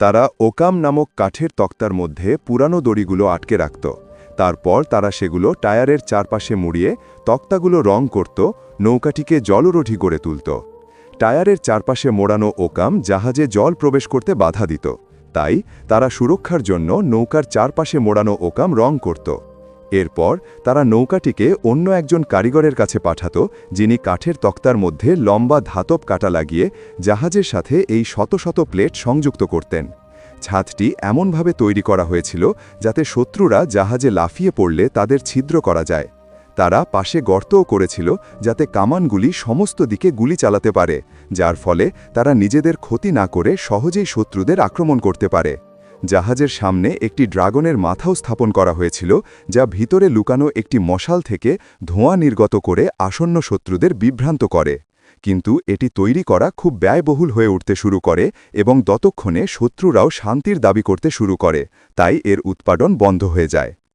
তারা ওকাম নামক কাঠের তক্তার মধ্যে পুরানো দড়িগুলো আটকে রাখত। তারপর তারা সেগুলো টায়ারের চারপাশে মুড়িয়ে তক্তাগুলো রং করত, নৌকাটিকে জলরোধী গড়ে তুলত। টায়ারের চারপাশে মোড়ানো ওকাম জাহাজে জল প্রবেশ করতে বাধা দিত। তাই তারা সুরক্ষার জন্য নৌকার চারপাশে মোড়ানো ওকাম রং করত। এরপর তারা নৌকাটিকে অন্য একজন কারিগরের কাছে পাঠাত, যিনি কাঠের তক্তার মধ্যে লম্বা ধাতব কাটা লাগিয়ে জাহাজের সাথে এই শত শত প্লেট সংযুক্ত করতেন। ছাদটি এমনভাবে তৈরি করা হয়েছিল যাতে শত্রুরা জাহাজে লাফিয়ে পড়লে তাদের ছিদ্র করা যায়। তারা পাশে গর্তও করেছিল যাতে কামানগুলি সমস্ত দিকে গুলি চালাতে পারে, যার ফলে তারা নিজেদের ক্ষতি না করে সহজেই শত্রুদের আক্রমণ করতে পারে। জাহাজের সামনে একটি ড্রাগনের মাথাও স্থাপন করা হয়েছিল, যা ভিতরে লুকানো একটি মশাল থেকে ধোঁয়া নির্গত করে আসন্ন শত্রুদের বিভ্রান্ত করে। কিন্তু এটি তৈরি করা খুব ব্যয়বহুল হয়ে উঠতে শুরু করে এবং ততক্ষণে শত্রুরাও শান্তির দাবি করতে শুরু করে, তাই এর উৎপাদন বন্ধ হয়ে যায়।